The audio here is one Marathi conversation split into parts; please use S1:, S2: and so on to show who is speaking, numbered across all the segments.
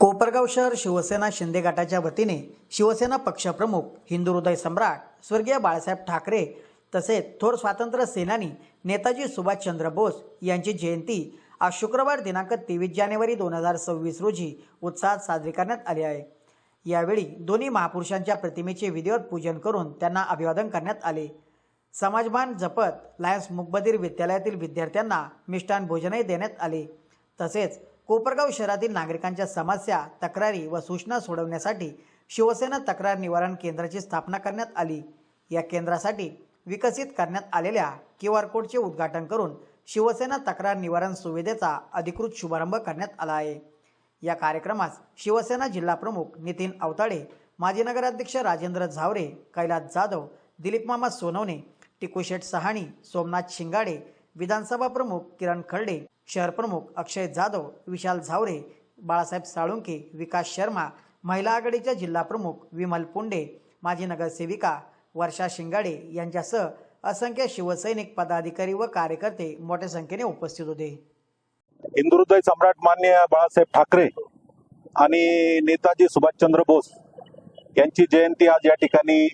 S1: कोपरगाव शहर शिवसेना शिंदे गटाच्या वतीने शिवसेना पक्षप्रमुख हिंदू हृदय सम्राट स्वर्गीय बाळासाहेब ठाकरे तसेच थोर स्वातंत्र्य सेनानी नेताजी सुभाषचंद्र बोस यांची जयंती आज शुक्रवार दिनांक तेवीस जानेवारी दोन हजार सव्वीस रोजी उत्साहात साजरी करण्यात आली आहे. यावेळी दोन्ही महापुरुषांच्या प्रतिमेचे विधिवत पूजन करून त्यांना अभिवादन करण्यात आले. समाजभान जपत लायन्स मुकबधीर विद्यालयातील विद्यार्थ्यांना मिष्टान भोजनही देण्यात आले. तसेच कोपरगाव शहरातील नागरिकांच्या समस्या तक्रारी व सूचना सोडवण्यासाठी शिवसेना तक्रार निवारण केंद्राची स्थापना करण्यात आली. या केंद्रासाठी विकसित करण्यात आलेल्या क्यू आर कोडचे उद्घाटन करून शिवसेना तक्रार निवारण सुविधेचा अधिकृत शुभारंभ करण्यात आला आहे. या कार्यक्रमास शिवसेना जिल्हाप्रमुख नितीन अवताडे माजी नगराध्यक्ष राजेंद्र झावरे कैलास जाधव दिलीप मामा सोनवणे टिकूशेठ सहाणी सोमनाथ शिंगाडे विधानसभा प्रमुख किरण खर्डे शहर प्रमुख अक्षय जाधव विशाल झावरे बाळासाहेब साळुंके विकास शर्मा महिला आघाडीच्या जिल्हा प्रमुख विमल पुंडे माजी नगरसेविका वर्षा शिंगाडे यांच्यासह असंख्य शिवसैनिक पदाधिकारी व कार्यकर्ते मोठ्या संख्येने उपस्थित होते.
S2: हिंदू सम्राट मान्य बाळासाहेब ठाकरे आणि नेताजी सुभाषचंद्र बोस यांची जयंती आज या ठिकाणी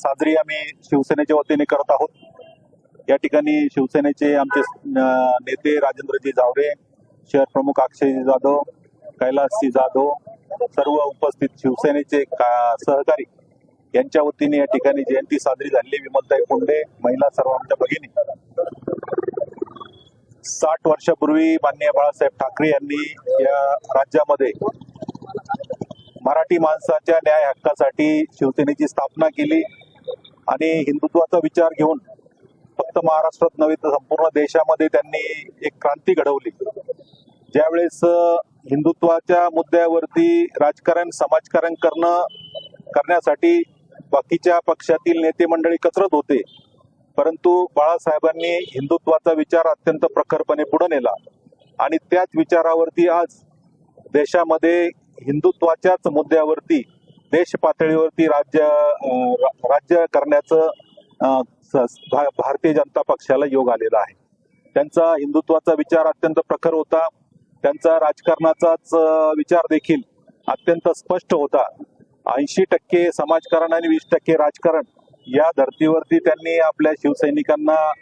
S2: साजरी आम्ही शिवसेनेच्या वतीने करत आहोत. या ठिकाणी शिवसेनेचे आमचे नेते राजेंद्रजी जावरे शहर प्रमुख अक्षयजी जाधव कैलासजी जाधव सर्व उपस्थित शिवसेनेचे का- सहकारी यांच्या वतीने या ठिकाणी जयंती साजरी झाली विमलताई कोंडे महिला सर्व आमच्या भगिनी. साठ वर्षापूर्वी माननीय बाळासाहेब ठाकरे यांनी या राज्यामध्ये मराठी माणसाच्या न्याय हक्कासाठी शिवसेनेची स्थापना केली आणि हिंदुत्वाचा विचार घेऊन फक्त महाराष्ट्रात नव्हे तर संपूर्ण देशामध्ये त्यांनी एक क्रांती घडवली. ज्यावेळेस हिंदुत्वाच्या मुद्द्यावरती राजकारण समाजकारण करणं करण्यासाठी बाकीच्या पक्षातील नेते मंडळी कचरत होते. परंतु बाळासाहेबांनी हिंदुत्वाचा विचार अत्यंत प्रखरपणे पुढे नेला. आणि त्याच विचारावरती आज देशामध्ये हिंदुत्वाच्याच मुद्द्यावरती देश पातळीवरती राज्य रा- राज्य करण्याचं भारतीय जनता पक्षाला योग आलेला आहे. त्यांचा हिंदुत्वाचा विचार अत्यंत प्रखर होता. त्यांचा राजकारणाचाच विचार देखील अत्यंत स्पष्ट होता. ऐंशी टक्के समाजकारण आणि वीस टक्के राजकारण या धर्तीवरती त्यांनी आपल्या शिवसैनिकांना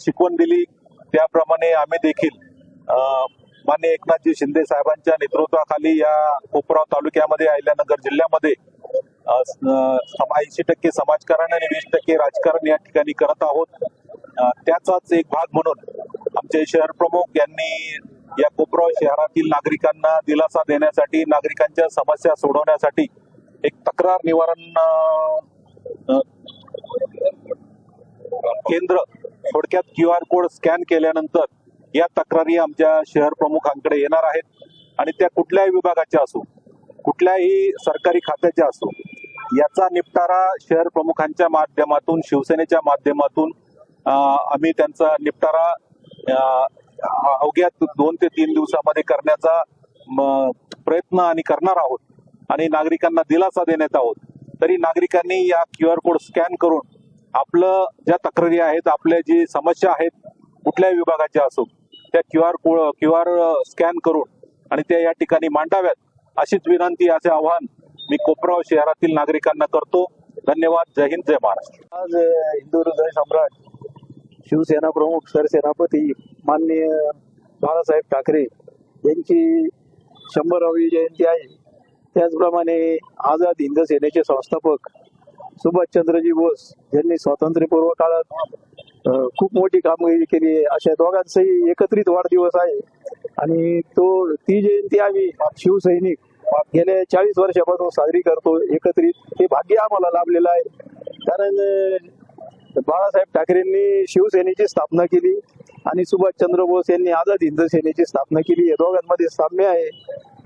S2: शिकवण दिली. त्याप्रमाणे आम्ही देखील अं, मान्य एकनाथजी शिंदे साहेबांच्या नेतृत्वाखाली या कोपराव तालुक्यामध्ये अहिल्यानगर जिल्ह्यामध्ये ऐंशी टक्के समाजकारण आणि वीस टक्के राजकारण या ठिकाणी करत आहोत. त्याचाच एक भाग म्हणून आमचे शहर प्रमुख यांनी या कोपराव शहरातील नागरिकांना दिलासा देण्यासाठी नागरिकांच्या समस्या सोडवण्यासाठी एक तक्रार निवारण केंद्र थोडक्यात क्यू आर कोड स्कॅन केल्यानंतर या तक्रारी आमच्या शहर प्रमुखांकडे येणार आहेत. आणि त्या कुठल्याही विभागाच्या असो कुठल्याही सरकारी खात्याच्या असो याचा निपटारा शहर प्रमुखांच्या माध्यमातून शिवसेनेच्या माध्यमातून आम्ही त्यांचा निपटारा अवघ्या दोन ते तीन दिवसामध्ये करण्याचा म, प्रयत्न आणि करणार आहोत. आणि नागरिकांना दिलासा देण्यात आहोत. तरी नागरिकांनी या क्यू आर कोड स्कॅन करून आपलं ज्या तक्रारी आहेत आपल्या जी समस्या आहेत कुठल्याही विभागाच्या असो त्या Q R Q R scan करून आणि त्या या ठिकाणी मांडाव्यात अशीच विनंती असे आव्हान मी कोपराव शहरातील नागरिकांना करतो. धन्यवाद. जय हिंद जय महाराष्ट्र.
S3: आज हिंदू हृदय सम्राट शिवसेना प्रमुख सरसेनापती माननीय बाळासाहेब ठाकरे यांची शंभरावी जयंती आहे. त्याचप्रमाणे आझाद हिंद सेनेचे संस्थापक सुभाषचंद्रजी बोस यांनी स्वातंत्र्यपूर्व काळात खूप मोठी कामगिरी केली. आहे अशा दोघांचाही एकत्रित वाढदिवस आहे. आणि तो ती जयंती आम्ही शिवसैनिक गेल्या चाळीस वर्षापासून साजरी करतो एकत्रित. हे भाग्य आम्हाला लाभलेलं आहे. कारण बाळासाहेब ठाकरेंनी शिवसेनेची स्थापना केली आणि सुभाषचंद्र बोस यांनी आझाद हिंद सेनेची स्थापना केली. या दोघांमध्ये साम्य आहे.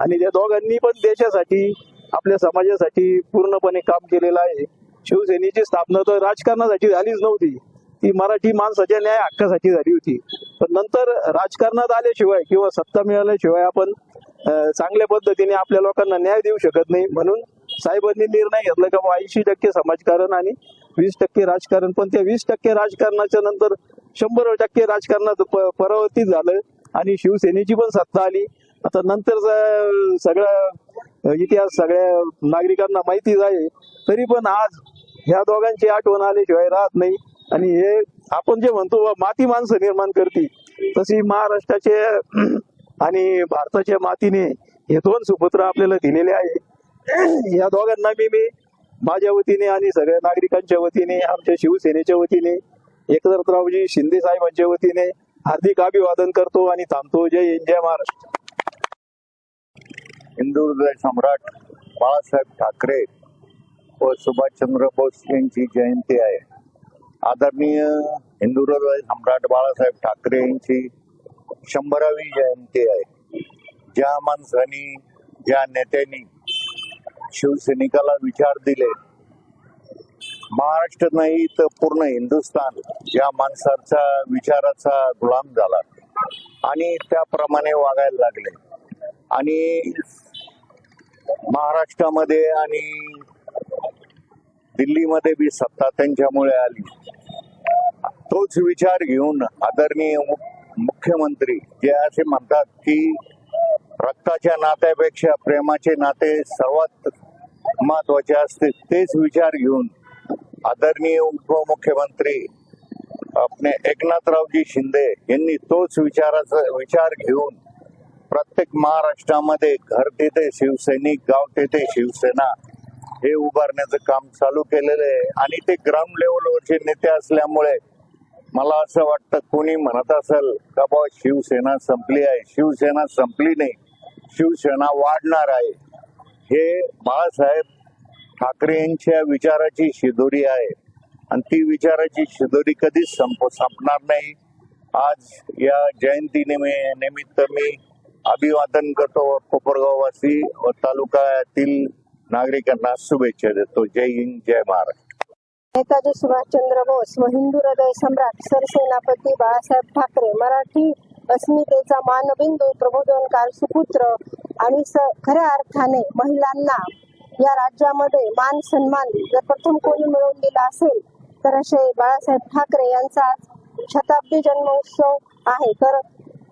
S3: आणि त्या दोघांनी पण देशासाठी आपल्या समाजासाठी पूर्णपणे काम केलेलं आहे. शिवसेनेची स्थापना तर राजकारणासाठी झालीच नव्हती. ती मराठी माणसाच्या न्याय हक्कासाठी झाली होती. पण नंतर राजकारणात आल्याशिवाय किंवा सत्ता मिळाल्याशिवाय आपण चांगल्या पद्धतीने आपल्या लोकांना न्याय देऊ शकत नाही. म्हणून साहेबांनी निर्णय घेतला का ऐंशी टक्के समाजकारण आणि वीस टक्के राजकारण. पण त्या वीस टक्के राजकारणाच्या नंतर शंभर टक्के राजकारणात प- परावर्तित झालं आणि शिवसेनेची पण सत्ता आली.
S4: आता नंतर सगळा इतिहास सगळ्या नागरिकांना माहितीच आहे तरी पण आज ह्या दोघांची आठवण आल्याशिवाय राहत नाही. आणि हे आपण जे म्हणतो माती माणसं निर्माण करते तशी महाराष्ट्राचे आणि भारताच्या मातीने हे दोन सुपुत्र आपल्याला दिलेले आहे. या दोघांना मी मी माझ्या वतीने आणि सगळ्या नागरिकांच्या वतीने आमच्या शिवसेनेच्या वतीने एकनाथरावजी शिंदे साहेबांच्या वतीने हार्दिक अभिवादन करतो आणि थांबतो. जय हिंद जय महाराष्ट्र.
S5: हिंदू हृदय सम्राट बाळासाहेब ठाकरे व सुभाषचंद्र बोस यांची जयंती आहे. आदरणीय हिंदू हृदय सम्राट बाळासाहेब ठाकरे यांची शंभरावी जयंती आहे. ज्या माणसांनी ज्या नेत्यांनी शिवसैनिकाला विचार दिले महाराष्ट्र नाही तर पूर्ण हिंदुस्थान या माणसाचा विचाराचा गुलाम झाला. आणि त्याप्रमाणे वागायला लागले. आणि महाराष्ट्रामध्ये आणि दिल्लीमध्ये बी सत्ता त्यांच्यामुळे आली. तोच विचार घेऊन आदरणीय मुख्यमंत्री जे असे म्हणतात की रक्ताच्या नात्यापेक्षा प्रेमाचे नाते सर्वात महत्त्वाचे असते तेच विचार घेऊन आदरणीय उपमुख्यमंत्री आपले एकनाथरावजी शिंदे यांनी तोच विचाराचा विचार घेऊन प्रत्येक महाराष्ट्रामध्ये घर तेथे शिवसैनिक गाव तेथे शिवसेना हे उभारण्याचं काम चालू केलेलं आहे. आणि ते ग्राउंड लेवलवरचे नेते असल्यामुळे मला असं वाटतं कोणी म्हणत असेल का बा शिवसेना संपली आहे? शिवसेना संपली नाही. शिवसेना वाढणार आहे. हे बाळासाहेब ठाकरे यांच्या विचाराची शिदोरी आहे. आणि ती विचाराची शिदोरी कधीच संप संपणार नाही. आज या जयंती निमित्त मी अभिवादन करतो व कोपरगाववासी व तालुक्यातील नागरिकांना शुभेच्छा देतो. जय हिंद जय महाराष्ट्र.
S6: नेताजी सुभाषचंद्र बोस व हिंदू हृदय सम्राट सरसेनापती बाळासाहेब ठाकरे मराठी अस्मितेचा मानबिंदू प्रबोधनकार सुपुत्र आणि स खऱ्या अर्थाने महिलांना या राज्यामध्ये मान सन्मान जर प्रथम कोणी मिळवून दिला असेल तर असे बाळासाहेब ठाकरे यांचा शताब्दी जन्मोत्सव आहे. तर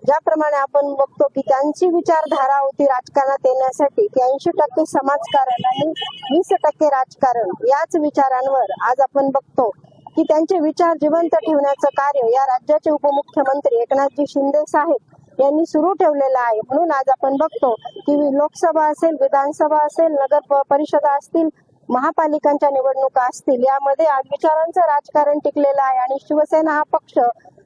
S6: ज्याप्रमाणे आपण बघतो की त्यांची विचारधारा होती राजकारणात येण्यासाठी की ऐंशी टक्के समाजकारण आणि वीस टक्के राजकारण याच विचारांवर आज आपण बघतो की त्यांचे विचार जिवंत ठेवण्याचं कार्य या राज्याचे उपमुख्यमंत्री एकनाथजी शिंदे साहेब यांनी सुरू ठेवलेलं आहे. म्हणून आज आपण बघतो की लोकसभा असेल विधानसभा असेल नगर परिषदा असतील महापालिकांच्या निवडणुका असतील यामध्ये आज विचारांचं राजकारण टिकलेलं आहे. आणि शिवसेना हा पक्ष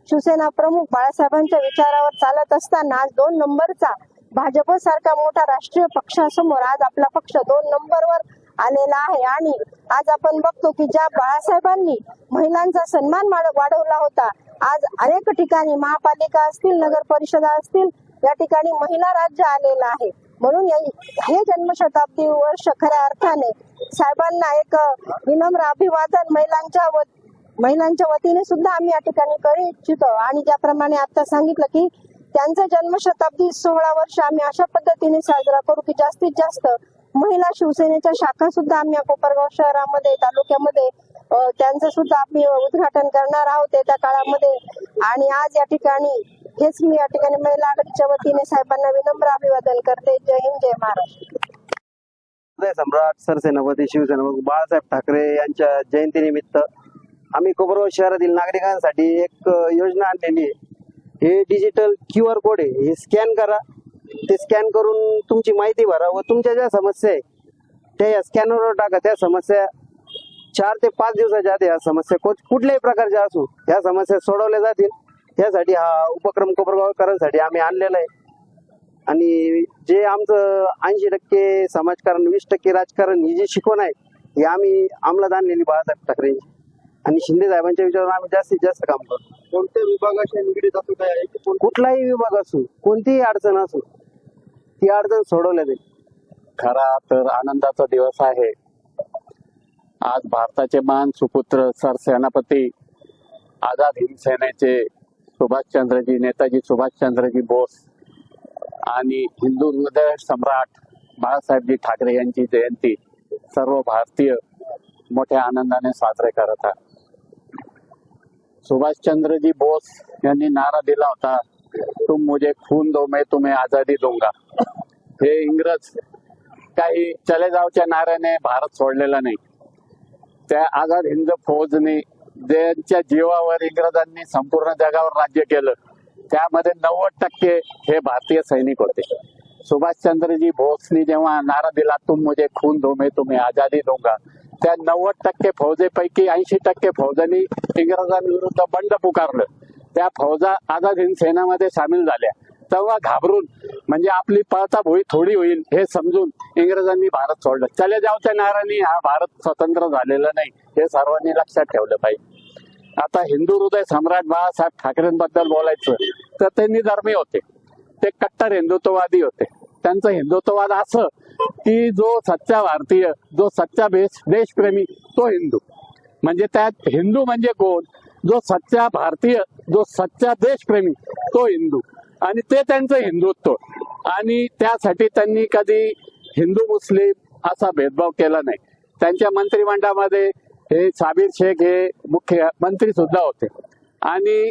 S6: शिवसेना प्रमुख बाळासाहेबांच्या विचारावर चालत असताना आज दोन नंबरचा भाजप सारखा मोठा राष्ट्रीय पक्षासमोर आज आपला पक्ष दोन नंबरवर आलेला आहे. आणि आज आपण बघतो की ज्या बाळासाहेबांनी महिलांचा सन्मान वाढवला होता आज अनेक ठिकाणी महापालिका असतील नगर परिषदा असतील या ठिकाणी महिला राज्य आलेलं आहे. म्हणून हे जन्मशताब्दी वर्ष खऱ्या अर्थाने साहेबांना एक विनम्र अभिवादन महिलांच्या व महिलांच्या वतीने सुद्धा आम्ही या ठिकाणी करू इच्छितो. आणि ज्याप्रमाणे आता सांगितलं की त्यांचा जन्मशताब्दी सोहळा वर्ष आम्ही अशा पद्धतीने साजरा करू की जास्तीत जास्त महिला शिवसेनेच्या शाखा सुद्धा आम्ही कोपरगाव शहरामध्ये तालुक्यामध्ये त्यांचं सुद्धा आम्ही उद्घाटन करणार आहोत येत्या काळामध्ये. आणि आज या ठिकाणी हेच मी या ठिकाणी महिला आघाडीच्या वतीने साहेबांना विनम्र अभिवादन करते. जय हिंद जय महाराष्ट्र.
S4: सम्राट सरसेनापती शिवसेना बाळासाहेब ठाकरे यांच्या जयंतीनिमित्त आम्ही कोपरगाव शहरातील नागरिकांसाठी एक योजना आणलेली आहे. हे डिजिटल क्यू आर कोड आहे. हे स्कॅन करा. ते स्कॅन करून तुमची माहिती भरा व तुमच्या ज्या समस्या आहे त्या या स्कॅनरवर टाका. त्या समस्या चार ते पाच दिवसाच्या आत या समस्या कोण- कुठल्याही प्रकारच्या असू या समस्या सोडवल्या जातील. त्यासाठी हा उपक्रम कोपरगावकरांसाठी आम्ही आणलेला आहे. आणि जे आमचं ऐंशी टक्के समाजकारण वीस टक्के राजकारण ही जी शिकवण आहे ही आम्ही अंमलात आणलेली बाळासाहेब ठाकरेंची. आणि शिंदे साहेबांच्या विचारावर आम्ही जास्तीत जास्त काम करतो.
S7: कोणत्या विभागाशी निगडीत असं काय? आहे की कोण-
S4: कुठलाही विभाग असू कोणतीही अडचण असू ती अडचण सोडवल्या जाईल
S8: खरा तर आनंदाचा दिवस आहे. आज भारताचे मान सुपुत्र सरसेनापती आझाद हिंद सेनेचे सुभाषचंद्रजी नेताजी सुभाषचंद्रजी बोस आणि हिंदू हृदय सम्राट बाळासाहेबजी ठाकरे यांची जयंती सर्व भारतीय मोठ्या आनंदाने साजरे करत आहे सुभाषचंद्रजी बोस यांनी नारा दिला होता. तुम मुझे खून दो मैं तुम्हें आजादी दूंगा. हे इंग्रज काही चले जावच्या नाऱ्याने भारत सोडलेला नाही. त्या आझाद हिंद फौजने ज्यांच्या जीवावर इंग्रजांनी संपूर्ण जगावर राज्य केलं त्यामध्ये नव्वद टक्के हे भारतीय सैनिक होते. सुभाषचंद्रजी बोसनी जेव्हा नारा दिला तुम मुझे खून दो मैं तुम्हें आजादी दूंगा. त्या नव्वद टक्के फौजेपैकी ऐंशी टक्के फौजांनी इंग्रजांविरुद्ध बंड पुकारलं. त्या फौजा आझाद हिंद सेनामध्ये सामील झाल्या. तेव्हा घाबरून म्हणजे आपली पळता भोई थोडी होईल हे समजून इंग्रजांनी भारत सोडलं. चले जावच्या नाराने हा भारत स्वतंत्र झालेला नाही हे सर्वांनी लक्षात ठेवलं पाहिजे. आता हिंदू हृदय सम्राट बाळासाहेब ठाकरेंबद्दल बोलायचं तर ते निधर्मी होते. ते कट्टर हिंदुत्ववादी होते. त्यांचं हिंदुत्ववाद असं की जो सच्चा भारतीय जो सच्चा देश देशप्रेमी तो हिंदू. म्हणजे त्यात हिंदू म्हणजे कोण? जो सच्चा भारतीय जो सच्चा देशप्रेमी तो हिंदू. आणि ते त्यांचं हिंदुत्व. आणि त्यासाठी त्यांनी कधी हिंदू मुस्लिम असा भेदभाव केला नाही. त्यांच्या मंत्रिमंडळामध्ये हे साबीर शेख हे मुख्य मंत्री सुद्धा होते. आणि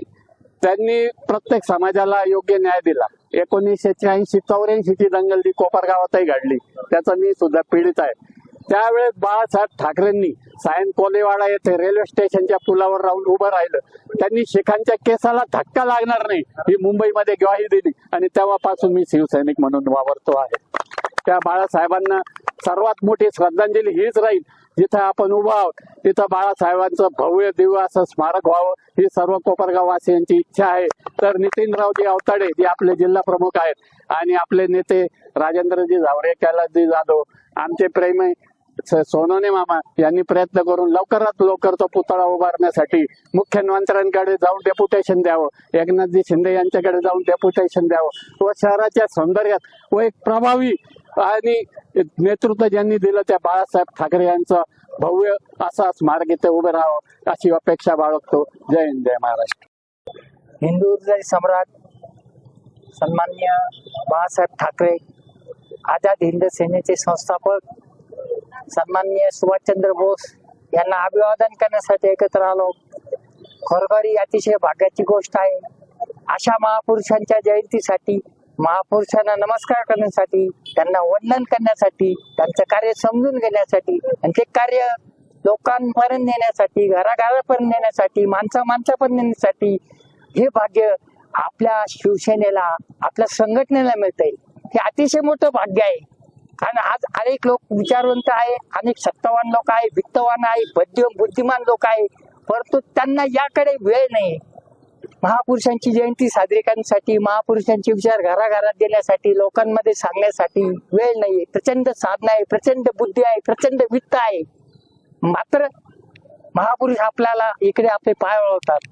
S8: त्यांनी प्रत्येक समाजाला योग्य न्याय दिला. एकोणीसशे त्र्याऐंशी चौऱ्याऐंशी ची दंगल जी कोपरगावातही घडली त्याचा मी सुद्धा पीडित आहे. त्यावेळेस बाळासाहेब ठाकरेंनी सायन कोलेवाडा येथे रेल्वे स्टेशनच्या पुलावर राहून उभं राहिलं. त्यांनी शेखांच्या केसाला धक्का लागणार नाही ही मुंबईमध्ये ग्वाही दिली. आणि तेव्हापासून मी शिवसैनिक म्हणून वावरतो आहे. त्या बाळासाहेबांना सर्वात मोठी श्रद्धांजली हीच राहील. जिथं आपण उभा आहोत तिथं बाळासाहेबांचं भव्य दिव्य असं स्मारक व्हावं ही सर्व कोपरगाव वासियांची इच्छा आहे. तर नितीनरावजी अवताडे जे आपले जिल्हा प्रमुख आहेत. आणि आपले नेते राजेंद्रजी झावरे कैलासजी जाधव आमचे प्रेमी स- मामा यांनी प्रयत्न करून लवकरात लवकर तो पुतळा उभारण्यासाठी मुख्यमंत्र्यांकडे जाऊन डेप्युटेशन द्यावं. एकनाथजी शिंदे यांच्याकडे जाऊन डेप्युटेशन द्यावं. व शहराच्या सौंदर्यात व एक प्रभावी आणि नेतृत्व ज्यांनी दिलं त्या बाळासाहेब ठाकरे यांचं भव्य असा स्मारक इथे उभं राहावं अशी अपेक्षा बाळगतो. जय हिंद जय महाराष्ट्र.
S9: हिंदू जय सम्राट सन्मान्य बाळासाहेब ठाकरे आझाद हिंद सेनेचे संस्थापक सन्मान्य सुभाषचंद्र बोस यांना अभिवादन करण्यासाठी एकत्र आलो. खरोखर अतिशय भाग्याची गोष्ट आहे. अशा महापुरुषांच्या जयंतीसाठी महापुरुषांना नमस्कार करण्यासाठी त्यांना वंदन करण्यासाठी त्यांचं कार्य समजून घेण्यासाठी आणि ते कार्य लोकांपर्यंत नेण्यासाठी घराघरापर्यंत नेण्यासाठी माणसा माणसापर्यंत नेण्यासाठी हे भाग्य आपल्या शिवसेनेला आपल्या संघटनेला मिळतंय. हे अतिशय मोठं भाग्य आहे. कारण आज अनेक लोक विचारवंत आहे अनेक सत्तावान लोक आहे वित्तवान आहे बुद्धिमान लोक आहे परंतु त्यांना याकडे वेळ नाही. महापुरुषांची जयंती साजरी करण्यासाठी महापुरुषांचे विचार घराघरात देण्यासाठी लोकांमध्ये सांगण्यासाठी वेळ नाही प्रचंड साधना आहे प्रचंड बुद्धी आहे प्रचंड वित्त आहे. मात्र महापुरुष आपल्याला इकडे आपले पाय वळवतात.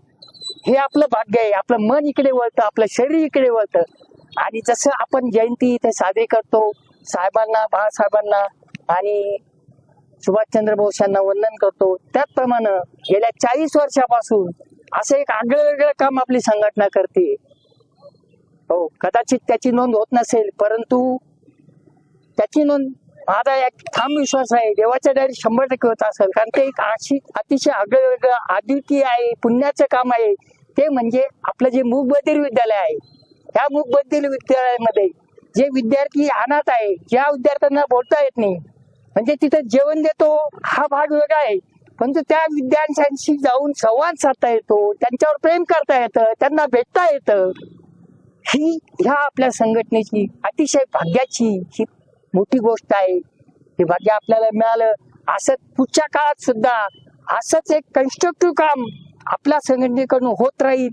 S9: हे आपलं भाग्य आहे आपलं मन इकडे वळतं आपलं शरीर इकडे वळतं. आणि जसं आपण जयंती इथे साजरी करतो साहेबांना बाळासाहेबांना आणि सुभाषचंद्र बोस यांना वंदन करतो त्याचप्रमाणे गेल्या चाळीस वर्षापासून असं एक आगळं वेगळं काम आपली संघटना करते. हो कदाचित त्याची नोंद होत नसेल परंतु त्याची नोंद माझा एक ठाम विश्वास आहे देवाच्या डायरी शंभर टक्के होत असेल कारण ते एक अशी अतिशय आगळं वेगळं अद्वितीय आहे पुण्याचं काम आहे. ते म्हणजे आपलं जे मूकबधीर विद्यालय आहे ह्या मूकबधीर विद्यालयामध्ये जे विद्यार्थी अनाथ आहे ज्या विद्यार्थ्यांना बोलता येत नाही म्हणजे तिथं जेवण देतो हा भाग वेगळा आहे. पण त्या विद्यार्थ्यांशी जाऊन संवाद साधता येतो त्यांच्यावर प्रेम करता येतं त्यांना भेटता येतं. ही ह्या आपल्या संघटनेची अतिशय भाग्याची ही मोठी गोष्ट आहे. हे भाग्य आपल्याला मिळालं. असं पुढच्या काळात सुद्धा असंच एक कन्स्ट्रक्टिव्ह काम आपल्या संघटनेकडून होत राहील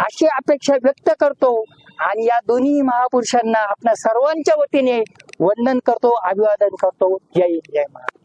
S9: अशी अपेक्षा व्यक्त करतो. आणि या दोन्ही महापुरुषांना आपल्या सर्वांच्या वतीने वंदन करतो अभिवादन करतो. जय जय महाराज